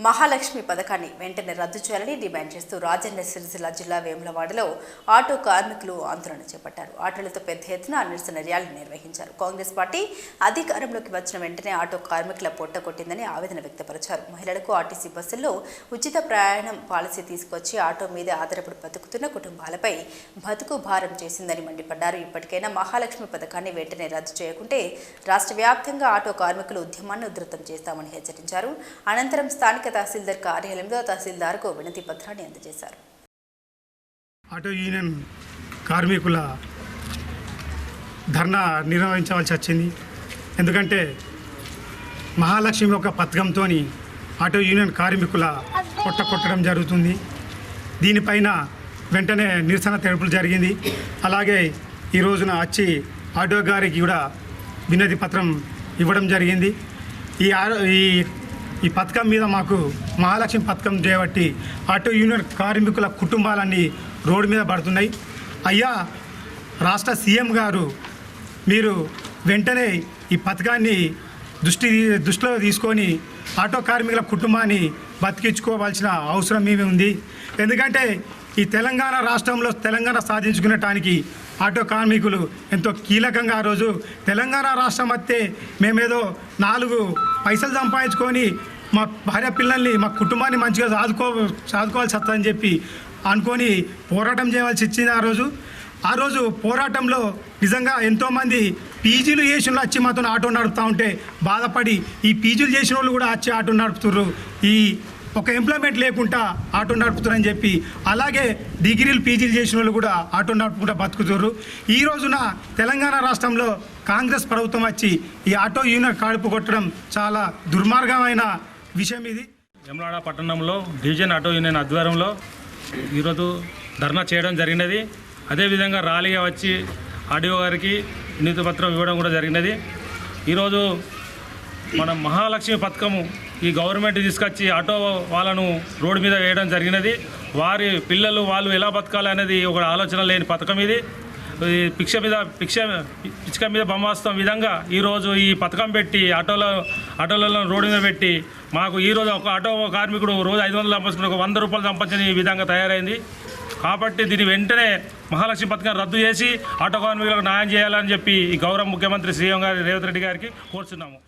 మహాలక్ష్మి పథకాన్ని వెంటనే రద్దు చేయాలని డిమాండ్ చేస్తూ రాజన్న సిరిసిల్ల జిల్లా వేములవాడలో ఆటో కార్మికులు ఆందోళన చేపట్టారు. ఆటోలతో పెద్ద ఎత్తున నిరసన ర్యాలీ నిర్వహించారు. కాంగ్రెస్ పార్టీ అధికారంలోకి వచ్చిన వెంటనే ఆటో కార్మికుల పొట్ట కొట్టిందని ఆవేదన వ్యక్తపరిచారు. మహిళలకు ఆర్టీసీ బస్సుల్లో ఉచిత ప్రయాణం పాలసీ తీసుకొచ్చి ఆటో మీద ఆధారపడి బతుకుతున్న కుటుంబాలపై బతుకు భారం చేసిందని మండిపడ్డారు. ఇప్పటికైనా మహాలక్ష్మి పథకాన్ని వెంటనే రద్దు చేయకుంటే రాష్ట్ర వ్యాప్తంగా ఆటో కార్మికులు ఉద్యమాన్ని ఉధృతం చేస్తామని హెచ్చరించారు. అనంతరం స్థానిక తహసీల్దార్ కార్యాలయంలో తహసీల్దార్కు వినతి పత్రాన్ని అందజేశారు. ఆటో యూనియన్ కార్మికుల ధర్నా నిర్వహించవలసి వచ్చింది. ఎందుకంటే మహాలక్ష్మి యొక్క పథకంతో ఆటో యూనియన్ కార్మికుల కొట్ట కొట్టడం జరుగుతుంది. దీనిపైన వెంటనే నిరసన తెలుపులు జరిగింది. అలాగే ఈ రోజున వచ్చి ఆటో గారికి కూడా వినతి పత్రం ఇవ్వడం జరిగింది. ఈ ఆ- ఈ ఈ పథకం మీద మాకు మహాలక్ష్మి పథకం చేయబట్టి ఆటో యూనియన్ కార్మికుల కుటుంబాలన్నీ రోడ్డు మీద పడుతున్నాయి. అయ్యా రాష్ట్ర సీఎం గారు మీరు వెంటనే ఈ పథకాన్ని దృష్టి దృష్టిలో తీసుకొని ఆటో కార్మికుల కుటుంబాన్ని బతికించుకోవాల్సిన అవసరం ఏమి ఉంది. ఎందుకంటే ఈ తెలంగాణ రాష్ట్రంలో తెలంగాణ సాధించుకునేటానికి ఆటో కార్మికులు ఎంతో కీలకంగా ఆ రోజు తెలంగాణ రాష్ట్రం వస్తే మేమేదో నాలుగు పైసలు సంపాదించుకొని మా భార్య పిల్లల్ని మా కుటుంబాన్ని మంచిగా సాదుకో సాదుకోవాల్సి వస్తుందని చెప్పి అనుకొని పోరాటం చేయవలసి వచ్చింది ఆ రోజు. ఆ రోజు పోరాటంలో నిజంగా ఎంతోమంది పీజీలు చేసిన వాళ్ళు వచ్చి మాతో ఆటో నడుపుతూ ఉంటే బాధపడి ఈ పీజీలు చేసిన వాళ్ళు కూడా వచ్చి ఆటో నడుపుతుర్రు. ఈ ఒక ఎంప్లాయ్మెంట్ లేకుండా ఆటో నడుపుతున్నారని చెప్పి అలాగే డిగ్రీలు పీజీలు చేసిన వాళ్ళు కూడా ఆటో నడుపుకుంటూ బతుకుతున్నారు ఈ రోజున తెలంగాణ రాష్ట్రంలో కాంగ్రెస్ ప్రభుత్వం వచ్చి ఈ ఆటో యూనియన్ కాడుపు కొట్టడం చాలా దుర్మార్గమైన విషయం ఇది. వెమ్లాడ పట్టణంలో డివిజన్ ఆటో యూనియన్ ఆధ్వర్యంలో ఈరోజు ధర్నా చేయడం జరిగినది. అదేవిధంగా ర్యాలీగా వచ్చి ఆడియో గారికి వినతి పత్రం ఇవ్వడం కూడా జరిగినది. ఈరోజు మన మహాలక్ష్మి పథకము ఈ గవర్నమెంట్ తీసుకొచ్చి ఆటో వాళ్ళను రోడ్డు మీద వేయడం జరిగినది. వారి పిల్లలు వాళ్ళు ఎలా బతకాలి అనేది ఒక ఆలోచన లేని పథకం ఇది. ఈ భిక్ష మీద భిక్ష పిచ్చుక మీద బొమ్మాస్తం విధంగా ఈరోజు ఈ పథకం పెట్టి ఆటోలో ఆటోలలో రోడ్డు మీద పెట్టి మాకు ఈరోజు ఒక ఆటో కార్మికుడు రోజు ఐదు వందలు సంపాదించుకుని ఒక వంద రూపాయలు సంపాదించిన ఈ విధంగా తయారైంది. కాబట్టి దీన్ని వెంటనే మహాలక్ష్మి పథకం రద్దు చేసి ఆటో కార్మికులకు న్యాయం చేయాలని చెప్పి ఈ గౌరవ ముఖ్యమంత్రి సీఎం గారి రేవంత్ రెడ్డి గారికి కోరుచున్నాము.